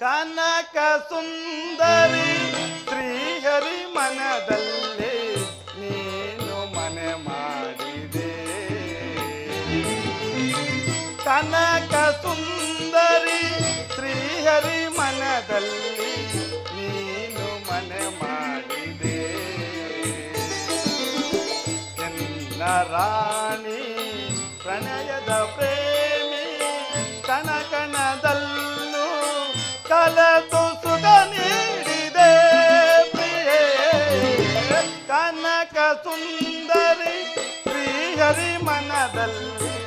ಕನಕ ಸುಂದರಿ ಶ್ರೀಹರಿ ಮನದಲ್ಲಿ ನೀನು ಮನೆ ಮಾಡಿದೆ. ಕನಕ ಸುಂದರಿ ಶ್ರೀಹರಿ ಮನದಲ್ಲಿ ನೀನು ಮನೆ ಮಾಡಿದೆ. ಎನ್ನ ರಾಣಿ ಪ್ರಣಯದ ಪ್ರೇಮಿ ಸುಂದರಿ ಶ್ರೀಹರಿ ಮನದಲ್ಲಿ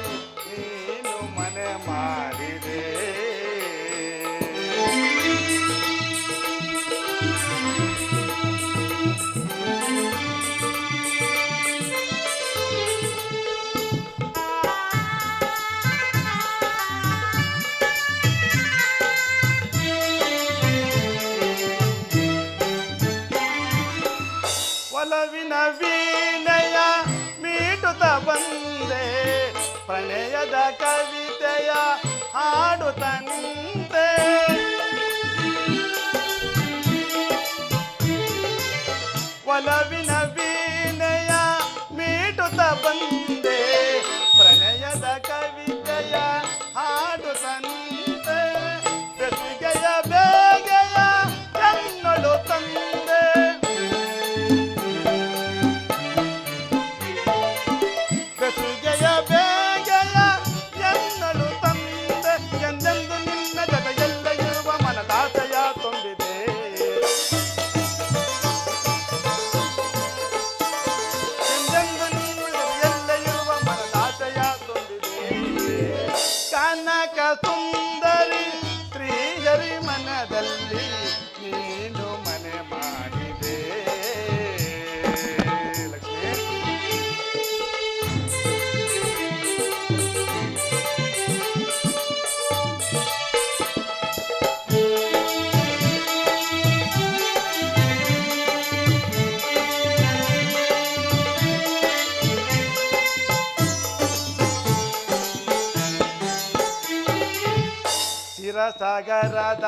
ಶಿರಸಾಗರದ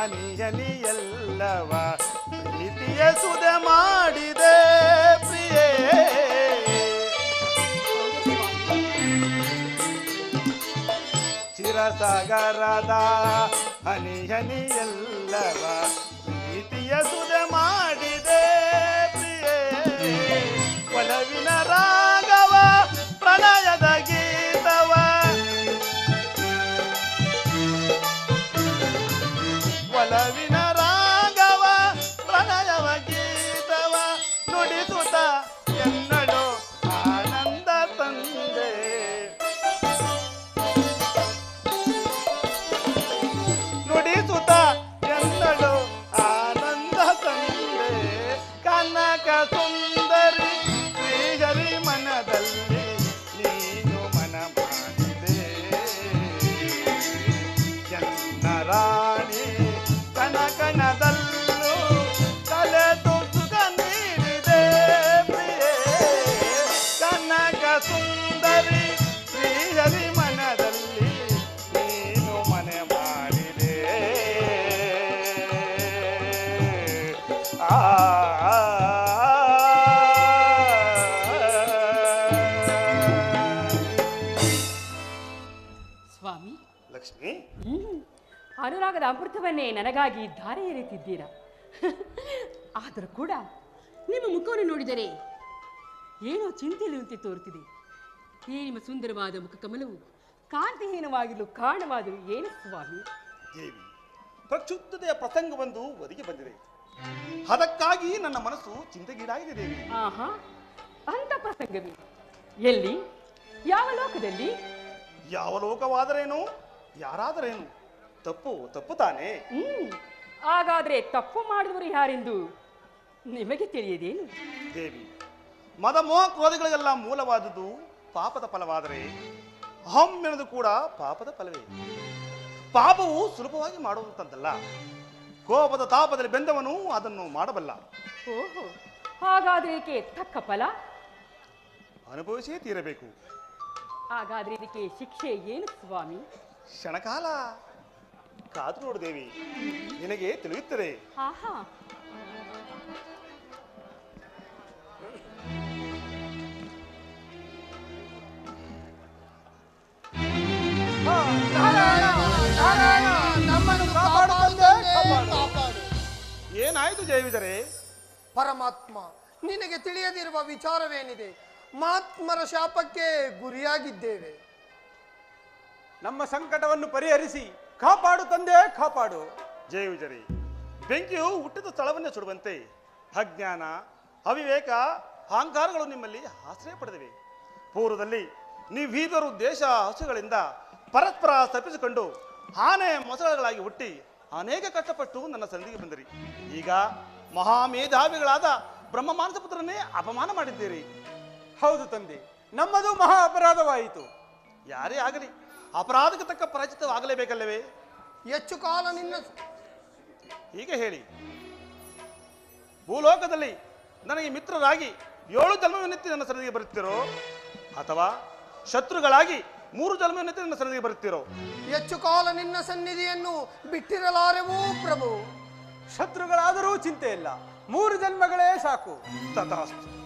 ಅನಿಯನಿಯಲ್ಲವ ಪ್ರೀತಿಯ ಸುದೆ ಮಾಡಿದೆ ಪ್ರಿಯೇ. ಶಿರಸಾಗರದ ಹನಿಯನಿಯಲ್ಲವ ಪ್ರೀತಿಯ ಸುದೆ ಸುಂದರಿ ಶ್ರೀಹರಿ ಮನದಲ್ಲಿ ನೀನು ಮನೆ ಮಾಡಿದೆ ಆ ಸ್ವಾಮಿ ಲಕ್ಷ್ಮಿ ಅನುರಾಗದ ಅಮೃತವನ್ನೇ ನನಗಾಗಿ ಧಾರೆ ಎರೆತಿದ್ದೀರಾ ಆದರೂ ಕೂಡ ನಿಮ್ಮ ಮುಖವನ್ನು ನೋಡಿದರೆ ಏನೋ ಚಿಂತೆಯಿಲ್ಲಂತೆ ತೋರುತ್ತಿದೆ ಈ ನಿಮ್ಮ ಸುಂದರವಾದ ಮುಖ ಕಮಲವು ಕಾಂತಿಹೀನವಾಗಿರಲು ಕಾರಣವಾದರೂ ಏನು ಸ್ವಾಮಿ? ದೇವಿ ಪ್ರಕ್ಷುಬ್ಧತೆಯ ಪ್ರಸಂಗವೊಂದು ಒದಗಿ ಬಂದಿದೆ. ಅದಕ್ಕಾಗಿ ನನ್ನ ಮನಸ್ಸು ಚಿಂತೆಗೀಡಾಗಿದೆ ದೇವಿ. ಆಹಾ ಅಂತ ಪ್ರಸಂಗವೇ. ಎಲ್ಲಿ? ಯಾವ ಲೋಕದಲ್ಲಿ? ಯಾವ ಲೋಕವಾದರೇನು? ಯಾರಾದರೇನು? ತಪ್ಪು ತಪ್ಪು ತಾನೆ. ಹ್ಮ್ ಹಾಗಾದ್ರೆ ತಪ್ಪು ಮಾಡಿದವರು ಯಾರೆಂದು ನಿಮಗೆ ತಿಳಿಯದೇನು? ದೇವಿ ಮದ ಮೋಹ ಕ್ರೋಧಗಳಿಗೆಲ್ಲ ಮೂಲವಾದುದು ಪಾಪದ ಫಲವಾದರೆ ಅಹಂ ಎನ್ನುವುದು ಕೂಡ ಪಾಪದ ಫಲವೇ. ಪಾಪವು ಸುಲಭವಾಗಿ ಮಾಡುವಂಥದ್ದಲ್ಲ. ಕೋಪದ ತಾಪದಲ್ಲಿ ಬೆಂದವನು ಅದನ್ನು ಮಾಡಬಲ್ಲ. ಓಹೋ ಹಾಗಾದ್ರೆ ಇದಕ್ಕೆ ತಕ್ಕ ಫಲ? ಅನುಭವಿಸೇ ತೀರಬೇಕು. ಹಾಗಾದ್ರೆ ಇದಕ್ಕೆ ಶಿಕ್ಷೆ ಏನು ಸ್ವಾಮಿ? ಕ್ಷಣಕಾಲ. ಕಾದು ನೋಡು ದೇವಿ ನಿನಗೆ ತಿಳಿಯುತ್ತದೆ. ಆಹಾ ಏನಾಯ್ತು ಜಯವಿದರೆ ಪರಮಾತ್ಮ ನಿನಗೆ ತಿಳಿಯದಿರುವ ವಿಚಾರವೇನಿದೆ? ಮಹಾತ್ಮರ ಶಾಪಕ್ಕೆ ಗುರಿಯಾಗಿದ್ದೇವೆ. ನಮ್ಮ ಸಂಕಟವನ್ನು ಪರಿಹರಿಸಿ ಕಾಪಾಡು ತಂದೆ ಕಾಪಾಡು. ಜಯವಿಜರಿ ಬೆಂಕಿಯು ಹುಟ್ಟಿದ ಸ್ಥಳವನ್ನೇ ಸುಡುವಂತೆ ಅಜ್ಞಾನ ಅವಿವೇಕ ಅಹಂಕಾರಗಳು ನಿಮ್ಮಲ್ಲಿ ಆಶ್ರಯ ಪಡೆದಿವೆ. ಪೂರ್ವದಲ್ಲಿ ನೀವೀದರು ದೇಶ ಹಸುಗಳಿಂದ ಪರಸ್ಪರ ತಪ್ಪಿಸಿಕೊಂಡು ಆನೆ ಮೊಸಳೆಗಳಾಗಿ ಹುಟ್ಟಿ ಅನೇಕ ಕಷ್ಟಪಟ್ಟು ನನ್ನ ಸಂದಿಗೆ ಬಂದಿರಿ. ಈಗ ಮಹಾಮೇಧಾವಿಗಳಾದ ಬ್ರಹ್ಮ ಮಾನಸಪುತ್ರನೇ ಅಪಮಾನ ಮಾಡಿದ್ದೀರಿ. ಹೌದು ತಂದೆ ನಮ್ಮದು ಮಹಾ ಅಪರಾಧವಾಯಿತು. ಯಾರೇ ಆಗಲಿ ಅಪರಾಧಕ್ಕೆ ತಕ್ಕ ಪರಾಜಿತವಾಗಲೇಬೇಕಲ್ಲವೇ ಹೆಚ್ಚು ಕಾಲ ನಿನ್ನ ಹೀಗೆ ಹೇಳಿ ಭೂಲೋಕದಲ್ಲಿ ನನಗೆ ಮಿತ್ರರಾಗಿ ಏಳು ಜನ್ಮವೆನ್ನೆತ್ತಿ ನನ್ನ ಸರದಿಗೆ ಬರುತ್ತಿರೋ ಅಥವಾ ಶತ್ರುಗಳಾಗಿ ಮೂರು ಜನ್ಮವೆನ್ನೆತ್ತಿ ನಿನ್ನ ಸನ್ನಿಧಿಗೆ ಬರುತ್ತಿರೋ? ಹೆಚ್ಚು ಕಾಲ ನಿನ್ನ ಸನ್ನಿಧಿಯನ್ನು ಬಿಟ್ಟಿರಲಾರೆವು ಪ್ರಭು? ಶತ್ರುಗಳಾದರೂ ಚಿಂತೆ ಇಲ್ಲ ಮೂರು ಜನ್ಮಗಳೇ ಸಾಕು. ತಥಾಸ್ತು.